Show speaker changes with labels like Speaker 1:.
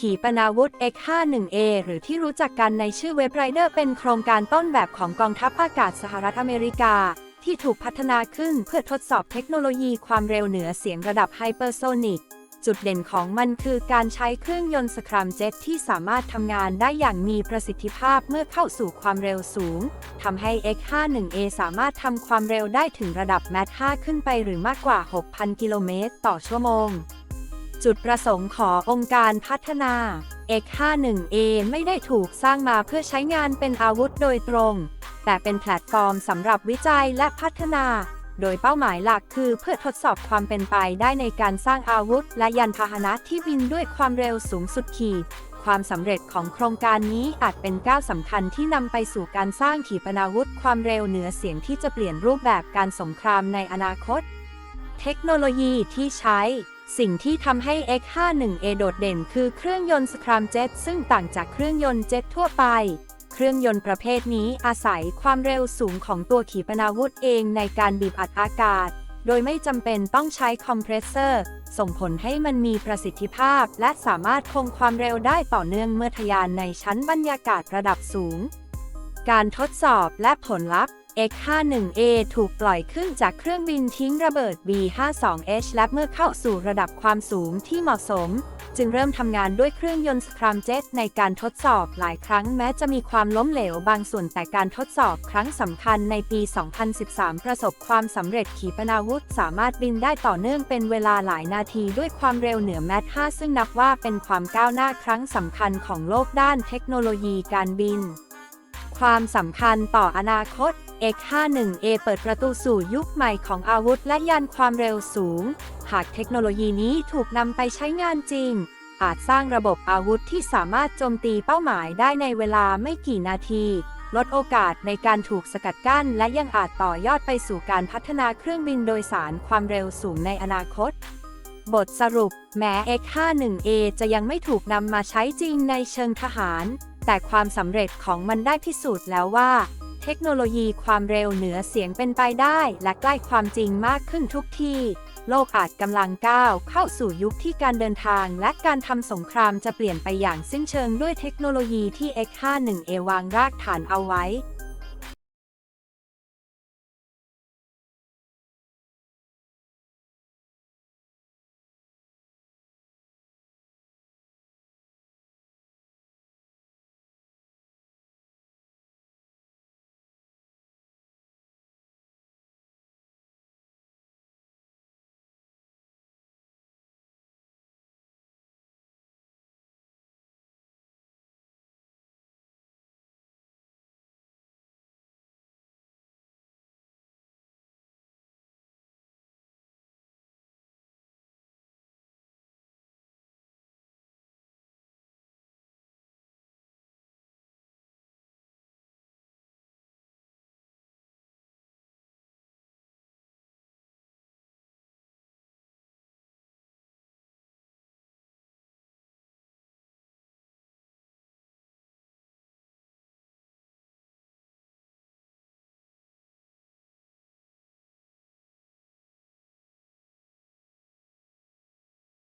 Speaker 1: ขีปนาวุธ X51A หรือที่รู้จักกันในชื่อเว็บไรเดอร์เป็นโครงการต้นแบบของกองทัพอากาศสหรัฐอเมริกา ที่ถูกพัฒนาขึ้นเพื่อทดสอบเทคโนโลยีความเร็วเหนือเสียงระดับไฮเปอร์โซนิกจุดเด่นของมันคือการใช้เครื่องยนต์สครัมเจ็ตที่สามารถทำงานได้อย่างมีประสิทธิภาพเมื่อเข้าสู่ความเร็วสูง ทำให้ X51A สามารถทำความเร็วได้ถึงระดับแมท5ขึ้นไปหรือมากกว่า 6,000 กิโลเมตรต่อชั่วโมง จุดประสงค์ขององค์การพัฒนา X51A ไม่ได้ถูกสร้างมาเพื่อใช้งานเป็นอาวุธโดยตรง แต่เป็นแพลตฟอร์มสำหรับวิจัยและพัฒนา โดยเป้าหมายหลักคือเพื่อทดสอบความเป็นไปได้ในการสร้างอาวุธ และยานพาหนะที่บินด้วยความเร็วสูงสุดขีด ความสำเร็จของโครงการนี้อาจเป็นก้าวสำคัญที่นำไปสู่การสร้างขีปนาวุธความเร็วเหนือเสียงที่จะเปลี่ยนรูปแบบการสงครามในอนาคต เทคโนโลยีที่ใช้ สิ่งที่ทำให้ X51A โดดเด่นคือเครื่องยนต์สครัมเจ็ตซึ่งต่างจากเครื่องยนต์เจ็ตทั่วไป เครื่องยนต์ประเภทนี้อาศัยความเร็วสูงของตัวขีปนาวุธเองในการบีบอัดอากาศ โดยไม่จำเป็นต้องใช้คอมเพรสเซอร์ ส่งผลให้มันมีประสิทธิภาพ และสามารถคงความเร็วได้ต่อเนื่องเมื่อทะยานในชั้นบรรยากาศระดับสูง การทดสอบและผลลัพธ์ X51A ถูกปล่อยขึ้นจากเครื่องบินทิ้งระเบิด B52H และเมื่อเข้าสู่ระดับความสูงที่เหมาะสม จึงเริ่มทำงานด้วยเครื่องยนต์สครัมเจ็ตในการทดสอบหลายครั้งแม้จะมีความล้มเหลวบางส่วนแต่การทดสอบครั้งสำคัญในปี 2013 ประสบความสำเร็จขีปนาวุธสามารถบินได้ต่อเนื่องเป็นเวลาหลายนาทีด้วยความเร็วเหนือแมท5ซึ่งนับว่าเป็นความก้าวหน้าครั้งสำคัญของโลกด้านเทคโนโลยีการบิน ความสำคัญต่ออนาคต X51A เปิดประตูสู่ยุคใหม่ของอาวุธและยานความเร็วสูง หากเทคโนโลยีนี้ถูกนำไปใช้งานจริง อาจสร้างระบบอาวุธที่สามารถโจมตีเป้าหมายได้ในเวลาไม่กี่นาที ลดโอกาสในการถูกสกัดกั้น และยังอาจต่อยอดไปสู่การพัฒนาเครื่องบินโดยสารความเร็วสูงในอนาคตบทสรุป แม้ X51A จะยังไม่ถูกนำมาใช้จริงในเชิงทหาร แต่ความสำเร็จของมันได้พิสูจน์แล้วว่า เทคโนโลยีความเร็วเหนือเสียงเป็นไปได้ และใกล้ความจริงมากขึ้นทุกที่โลกอาจกำลังก้าวเข้าสู่ยุคที่การเดินทางและการทำสงครามจะเปลี่ยนไปอย่างสิ้นเชิงด้วยเทคโนโลยีที่ X51A วางรากฐานเอาไว้